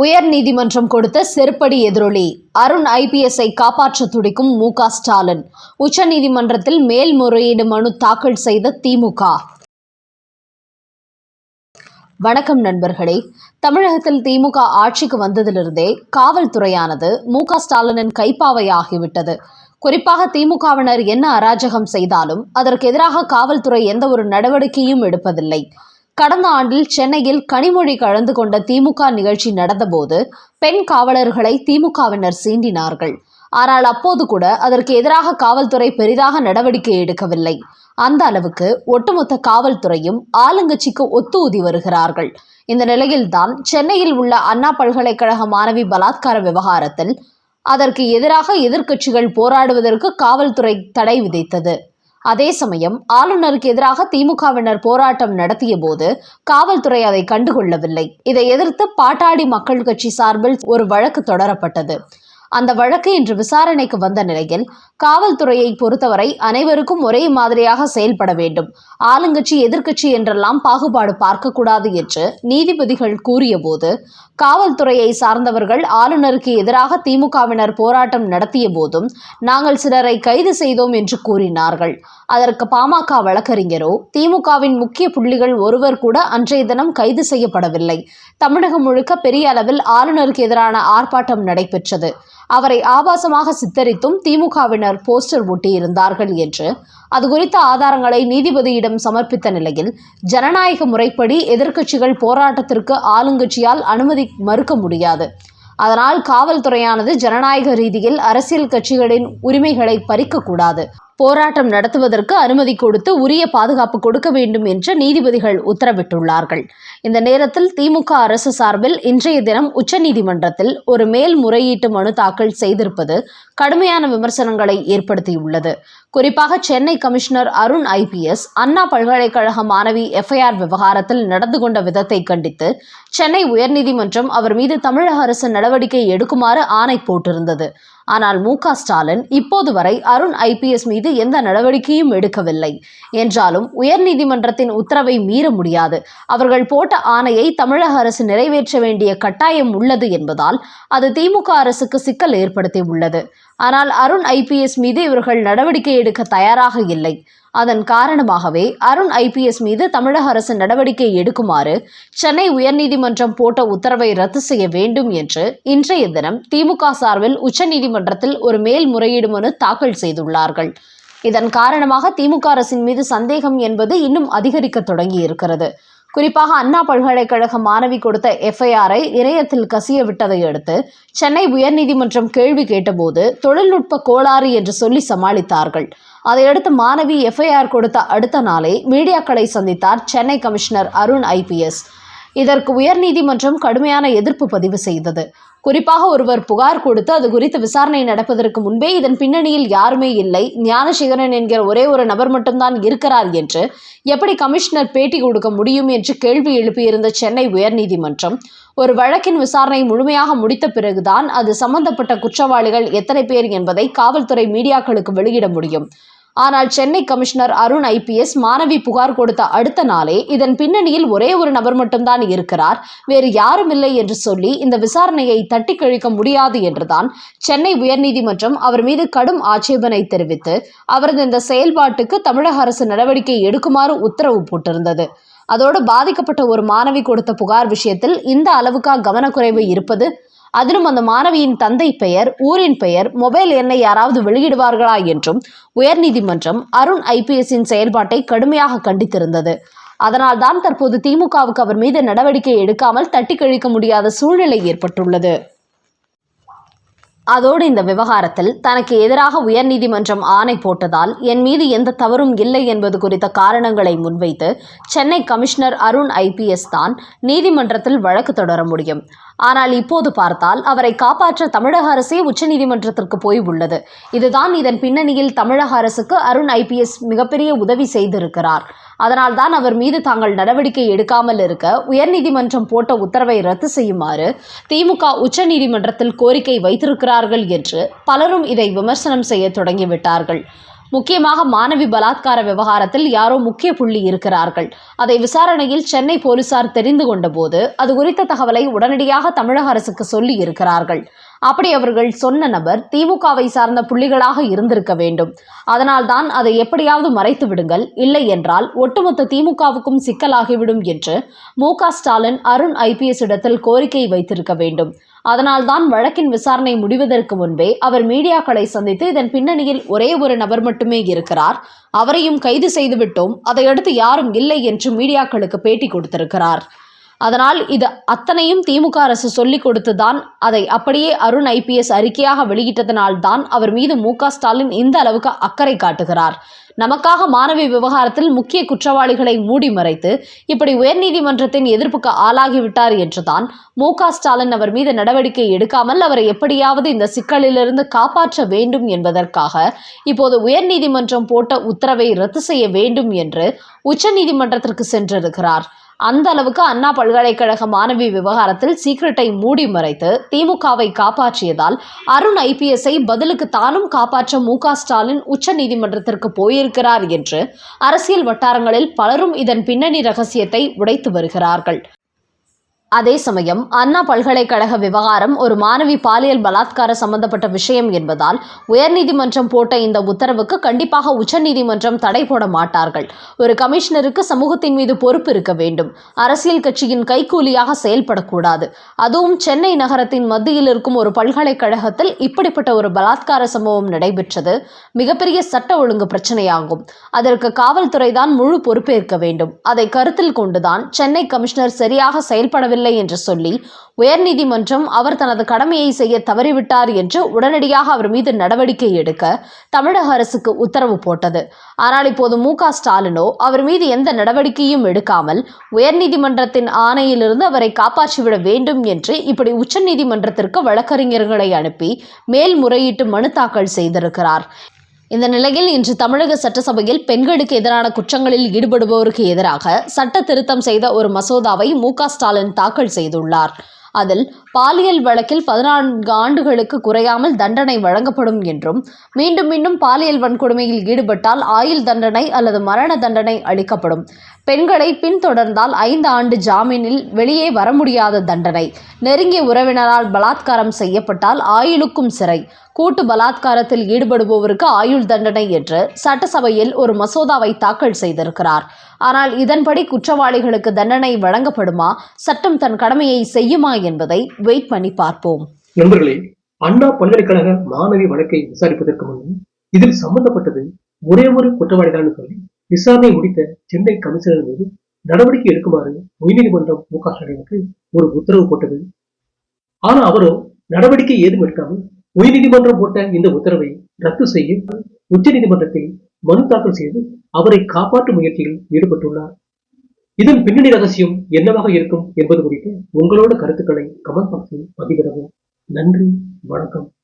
உயர் நீதிமன்றம் கொடுத்த செருப்படி எதிரொலி. அருண் ஐபிஎஸ்ஐ காப்பாற்ற துடிக்கும் மு க ஸ்டாலின். உச்சநீதிமன்றத்தில் மேல்முறையீடு மனு தாக்கல் செய்த திமுக வணக்கம் நண்பர்களே. தமிழகத்தில் திமுக ஆட்சிக்கு வந்ததிலிருந்தே காவல்துறையானது மு க ஸ்டாலினின் கைப்பாவையாகிவிட்டது. குறிப்பாக திமுகவினர் என்ன அராஜகம் செய்தாலும் அதற்கு எதிராக காவல்துறை எந்த ஒரு நடவடிக்கையும் எடுப்பதில்லை. கடந்த ஆண்டில் சென்னையில் கனிமொழி கலந்து கொண்ட திமுக நிகழ்ச்சி நடந்தபோது பெண் காவலர்களை திமுகவினர் சீண்டினார்கள். ஆனால் அப்போது கூட அதற்கு எதிராக காவல்துறை பெரிதாக நடவடிக்கை எடுக்கவில்லை. அந்த அளவுக்கு ஒட்டுமொத்த காவல்துறையும் ஆளுங்கட்சிக்கு ஒத்து ஊதி வருகிறார்கள். இந்த நிலையில்தான் சென்னையில் உள்ள அண்ணா பல்கலைக்கழக மாணவி பலாத்கார விவகாரத்தில் அதற்கு எதிராக எதிர்க்கட்சிகள் போராடுவதற்கு காவல்துறை தடை விதித்தது. அதே சமயம் ஆளுநருக்கு எதிராக திமுகவினர் போராட்டம் நடத்திய போது காவல்துறை அதை கண்டுகொள்ளவில்லை. இதை எதிர்த்து பாட்டாளி மக்கள் கட்சி சார்பில் ஒரு வழக்கு தொடரப்பட்டது. அந்த வழக்கு இன்று விசாரணைக்கு வந்த நிலையில் காவல்துறையை பொறுத்தவரை அனைவருக்கும் ஒரே மாதிரியாக செயல்பட வேண்டும். ஆளுங்கட்சி எதிர்க்கட்சி என்றெல்லாம் பாகுபாடு பார்க்கக்கூடாது என்று நீதிபதிகள் கூறியபோது காவல்துறையை சார்ந்தவர்கள் ஆளுநருக்கு எதிராக திமுகவினர் போராட்டம் நடத்திய போதும் நாங்கள் சிலரை கைது செய்தோம் என்று கூறினார்கள். அதற்கு பாமக வழக்கறிஞரோ திமுகவின் முக்கிய புள்ளிகள் ஒருவர் கூட அன்றைய தினம் கைது செய்யப்படவில்லை. தமிழகம் முழுக்க பெரிய அளவில் ஆளுநருக்கு எதிரான ஆர்ப்பாட்டம் நடைபெற்றது. அவரை ஆபாசமாக சித்தரித்தும் திமுகவினர் போஸ்டர் ஒட்டியிருந்தார்கள் என்று. அது குறித்த ஆதாரங்களை நீதிபதியிடம் சமர்ப்பித்த நிலையில் ஜனநாயக முறைப்படி எதிர்க்கட்சிகள் போராட்டத்திற்கு ஆளுங்கட்சியால் அனுமதி மறுக்க முடியாது. அதனால் காவல்துறையானது ஜனநாயக ரீதியில் அரசியல் கட்சிகளின் உரிமைகளை பறிக்கக்கூடாது. போராட்டம் நடத்துவதற்கு அனுமதி கொடுத்து உரிய பாதுகாப்பு கொடுக்க வேண்டும் என்று நீதிபதிகள் உத்தரவிட்டுள்ளார்கள். இந்த நேரத்தில் திமுக அரசு சார்பில் இன்றைய தினம் உச்சநீதிமன்றத்தில் ஒரு மேல்முறையீட்டு மனு தாக்கல் செய்திருப்பது கடுமையான விமர்சனங்களை ஏற்படுத்தியுள்ளது. குறிப்பாக சென்னை கமிஷனர் அருண் ஐபிஎஸ் அண்ணா பல்கலைக்கழக மாணவி எஃப்ஐஆர் விவகாரத்தில் நடந்து கொண்ட விதத்தை கண்டித்து சென்னை உயர்நீதிமன்றம் அவர் மீது தமிழக அரசு நடவடிக்கை எடுக்குமாறு ஆணை போட்டிருந்தது. ஆனால் மு ஸ்டாலின் இப்போது வரை அருண் ஐபிஎஸ் மீது எந்த நடவடிக்கையும் எடுக்கவில்லை. என்றாலும் உயர்நீதிமன்றத்தின் உத்தரவை மீற முடியாது. அவர்கள் போட்ட ஆணையை தமிழக அரசு நிறைவேற்ற வேண்டிய கட்டாயம் உள்ளது என்பதால் அது திமுக அரசுக்கு சிக்கல் ஏற்படுத்தி உள்ளது. ஆனால் அருண் ஐபிஎஸ் மீது இவர்கள் நடவடிக்கை எடுக்க தயாராக இல்லை. அதன் காரணமாகவே அருண் ஐபிஎஸ் மீது தமிழக அரசு நடவடிக்கை எடுக்குமாறு சென்னை உயர்நீதிமன்றம் போட்ட உத்தரவை ரத்து செய்ய வேண்டும் என்று இன்றைய தினம் திமுக சார்பில் உச்சநீதிமன்றத்தில் ஒரு மேல்முறையீடு மனு தாக்கல் செய்துள்ளார்கள். இதன் காரணமாக திமுக அரசின் மீது சந்தேகம் என்பது இன்னும் அதிகரிக்க தொடங்கி இருக்கிறது குறிப்பாக அண்ணா பல்கலைக்கழக மாணவி கொடுத்த எஃப்ஐஆரை இணையத்தில் கசிய விட்டதை அடுத்து சென்னை உயர்நீதிமன்றம் கேள்வி கேட்டபோது தொழில்நுட்ப கோளாறு என்று சொல்லி சமாளித்தார்கள். அதையடுத்து மாணவி எஃப்ஐஆர் கொடுத்த அடுத்த நாளே மீடியாக்களை சந்தித்தார் சென்னை கமிஷனர் அருண் ஐபிஎஸ் இதற்கு உயர்நீதிமன்றம் கடுமையான எதிர்ப்பு பதிவு செய்தது. குறிப்பாக ஒருவர் புகார் கொடுத்து அது குறித்து விசாரணை நடப்பதற்கு முன்பே இதன் பின்னணியில் யாருமே இல்லை. ஞானசேகரன் என்கிற ஒரே ஒரு நபர் மட்டும்தான் இருக்கிறார் என்று எப்படி கமிஷனர் பேட்டி கொடுக்க முடியும் என்று கேள்வி எழுப்பியிருந்த சென்னை உயர்நீதிமன்றம். ஒரு வழக்கின் விசாரணை முழுமையாக முடித்த பிறகுதான் அது சம்பந்தப்பட்ட குற்றவாளிகள் எத்தனை பேர் என்பதை காவல்துறை மீடியாக்களுக்கு வெளியிட முடியும். ஆனால் சென்னை கமிஷனர் அருண் ஐபிஎஸ் மாணவி புகார் கொடுத்த அடுத்த நாளே இதன் பின்னணியில் ஒரே ஒரு நபர் மட்டும்தான் இருக்கிறார். வேறு யாரும் இல்லை என்று சொல்லி இந்த விசாரணையை தட்டி கழிக்க முடியாது என்றுதான் சென்னை உயர்நீதிமன்றம் அவர் மீது கடும் ஆட்சேபனை தெரிவித்து அவரது இந்த செயல்பாட்டுக்கு தமிழக அரசு நடவடிக்கை எடுக்குமாறு உத்தரவு போட்டிருந்தது. அதோடு பாதிக்கப்பட்ட ஒரு மாணவி கொடுத்த புகார் விஷயத்தில் இந்த அளவுக்கா கவனக்குறைவு இருப்பது அதிலும் அந்த மாணவியின் தந்தை பெயர் ஊரின் பெயர் மொபைல் எண்ணை யாராவது வெளியிடுவார்களா என்றும் உயர்நீதிமன்றம் அருண் ஐபிஎஸ்ஸின் செயல்பாட்டை கடுமையாக கண்டித்திருந்தது. அதனால் தான் தற்போது திமுகவுக்கு அவர் மீது நடவடிக்கை எடுக்காமல் தட்டி கழிக்க முடியாத சூழ்நிலை ஏற்பட்டுள்ளது. அதோடு இந்த விவகாரத்தில் தனக்கு எதிராக உயர்நீதிமன்றம் ஆணை போட்டதால் என் மீது எந்த தவறும் இல்லை என்பது குறித்த காரணங்களை முன்வைத்து சென்னை கமிஷனர் அருண் ஐபிஎஸ் தான் நீதிமன்றத்தில் வழக்கு தொடர முடியும். ஆனால் இப்போது பார்த்தால் அவரை காப்பாற்ற தமிழக அரசே உச்சநீதிமன்றத்திற்கு போய் உள்ளது. இதுதான் இதன் பின்னணியில் தமிழக அரசுக்கு அருண் ஐபிஎஸ் மிகப்பெரிய உதவி செய்திருக்கிறார். அதனால்தான் அவர் மீது தாங்கள் நடவடிக்கை எடுக்காமல் இருக்க உயர்நீதிமன்றம் போட்ட உத்தரவை ரத்து செய்யுமாறு திமுக உச்சநீதிமன்றத்தில் கோரிக்கை வைத்திருக்கிறார்கள் என்று பலரும் இதை விமர்சனம் செய்ய தொடங்கிவிட்டார்கள். முக்கியமாக மாணவி பலாத்கார விவகாரத்தில் யாரோ முக்கிய புள்ளி இருக்கிறார்கள். அதை விசாரணையில் சென்னை போலீசார் தெரிந்து கொண்டபோது அது குறித்த தகவலை உடனடியாக தமிழக அரசுக்கு சொல்லி இருக்கிறார்கள். அப்படி அவர்கள் சொன்ன நபர் திமுகவை சார்ந்த புள்ளிகளாக இருந்திருக்க வேண்டும். அதனால்தான் அதை எப்படியாவது மறைத்து விடுங்கள். இல்லை என்றால் ஒட்டுமொத்த திமுகவுக்கும் சிக்கலாகிவிடும் என்று மு ஸ்டாலின் அருண் ஐபிஎஸ் இடத்தில் கோரிக்கை வைத்திருக்க வேண்டும். அதனால்தான் வழக்கின் விசாரணை முடிவதற்கு முன்பே அவர் மீடியாக்களை சந்தித்து இதன் பின்னணியில் ஒரே ஒரு நபர் மட்டுமே இருக்கிறார். அவரையும் கைது செய்துவிட்டோம். அதையடுத்து யாரும் இல்லை என்று மீடியாக்களுக்கு பேட்டி கொடுத்திருக்கிறார். அதனால் இது அத்தனையும் திமுக அரசு சொல்லிக் கொடுத்துதான் அதை அப்படியே அருண் ஐபிஎஸ் அறிக்கையாக வெளியிட்டதனால் தான் அவர் மீது மு ஸ்டாலின் இந்த அளவுக்கு அக்கறை காட்டுகிறார். நமக்காக மாணவி விவகாரத்தில் முக்கிய குற்றவாளிகளை மூடி மறைத்து இப்படி உயர்நீதிமன்றத்தின் எதிர்ப்புக்கு ஆளாகிவிட்டார் என்றுதான் மு ஸ்டாலின் அவர் மீது நடவடிக்கை எடுக்காமல் அவரை எப்படியாவது இந்த சிக்கலிலிருந்து காப்பாற்ற வேண்டும் என்பதற்காக இப்போது உயர்நீதிமன்றம் போட்ட உத்தரவை ரத்து செய்ய வேண்டும் என்று உச்சநீதிமன்றத்திற்கு சென்றிருக்கிறார். அந்த அளவுக்கு அண்ணா பல்கலைக்கழக மாணவி விவகாரத்தில் சீக்ரெட்டை மூடி மறைத்து திமுகவை காப்பாற்றியதால் அருண் ஐபிஎஸ்ஐ பதிலுக்கு தானும் காப்பாற்ற மு ஸ்டாலின் உச்ச நீதிமன்றத்திற்கு போயிருக்கிறார் என்று அரசியல் வட்டாரங்களில் பலரும் இதன் பின்னணி ரகசியத்தை உடைத்து வருகிறார்கள். அதே சமயம் அண்ணா பல்கலைக்கழக விவகாரம் ஒரு மாணவி பாலியல் பலாத்கார சம்பந்தப்பட்ட விஷயம் என்பதால் உயர்நீதிமன்றம் போட்ட இந்த உத்தரவுக்கு கண்டிப்பாக உச்சநீதிமன்றம் தடை போட மாட்டார்கள். ஒரு கமிஷனருக்கு சமூகத்தின் மீது பொறுப்பு இருக்க வேண்டும். அரசியல் கட்சியின் கைக்கூலியாக செயல்படக்கூடாது. அதுவும் சென்னை நகரத்தின் மத்தியில் இருக்கும் ஒரு பல்கலைக்கழகத்தில் இப்படிப்பட்ட ஒரு பலாத்கார சம்பவம் நடைபெற்றது மிகப்பெரிய சட்ட ஒழுங்கு பிரச்சனையாகும். அதற்கு காவல்துறை தான் முழு பொறுப்பேற்க வேண்டும். அதை கருத்தில் கொண்டுதான் சென்னை கமிஷனர் சரியாக செயல்படவில்லை என்று சொல்லி உயர்நீதிமன்றம் அவர் தனது கடமையை செய்ய தவறிவிட்டார் என்று உடனடியாக அவர் மீது நடவடிக்கை எடுக்க தமிழக அரசுக்கு உத்தரவு போட்டது. ஆனால் இப்போது மு க ஸ்டாலினோ அவர் மீது எந்த நடவடிக்கையும் எடுக்காமல் உயர்நீதிமன்றத்தின் ஆணையிலிருந்து அவரை காப்பாற்றிவிட வேண்டும் என்று இப்படி உச்சநீதிமன்றத்திற்கு வழக்கறிஞர்களை அனுப்பி மேல்முறையீட்டு மனு தாக்கல் செய்திருக்கிறார். இந்த நிலையில் இன்று தமிழக சட்டசபையில் பெண்களுக்கு எதிரான குற்றங்களில் ஈடுபடுபவருக்கு எதிராக சட்ட திருத்தம் செய்த ஒரு மசோதாவை மு ஸ்டாலின் தாக்கல் செய்துள்ளார். அதில் பாலியல் வழக்கில் பதினான்கு ஆண்டுகளுக்கு குறையாமல் தண்டனை வழங்கப்படும் என்றும் மீண்டும் மீண்டும் பாலியல் வன்கொடுமையில் ஈடுபட்டால் ஆயுள் தண்டனை அல்லது மரண தண்டனை அளிக்கப்படும். பெண்களை பின்தொடர்ந்தால் ஐந்து ஆண்டு ஜாமீனில் வெளியே வர முடியாத தண்டனை. நெருங்கிய உறவினரால் பலாத்காரம் செய்யப்பட்டால் ஆயுளுக்கும் சிறை. கூட்டு பலாத்காரத்தில் ஈடுபடுபவருக்கு ஆயுள் தண்டனை என்று சட்டசபையில் ஒரு மசோதாவை தாக்கல் செய்திருக்கிறார். ஆனால் இதன்படி குற்றவாளிகளுக்கு தண்டனை வழங்கப்படுமா? சட்டம் தன் கடமையை செய்யுமா என்பதை வெயிட் பண்ணி பார்ப்போம். நண்பர்களே அண்ணா பல்கலைக்கழக மாணவி வழக்கை விசாரிப்பதற்கு முன் இதில் சம்பந்தப்பட்டது ஒரே ஒரு குற்றவாளிதான் சொல்லி விசாரணை முடித்த சென்னை கமிஷனர் மீது நடவடிக்கை எடுக்குமாறு உயர்நீதிமன்றம் மு க ஸ்டாலினுக்கு ஒரு உத்தரவு போட்டது. ஆனா அவரோ நடவடிக்கை ஏதும் எடுக்காமல் உயர்நீதிமன்றம் போட்ட இந்த உத்தரவை ரத்து செய்ய உச்சநீதிமன்றத்தில் மனு தாக்கல் செய்து அவரை காப்பாற்றும் முயற்சியில் ஈடுபட்டுள்ளார். இதன் பின்னணி ரகசியம் என்னவாக இருக்கும் என்பது குறித்து உங்களோட கருத்துக்களை கமெண்ட் பாக்ஸில் பதிவிடவும். நன்றி வணக்கம்.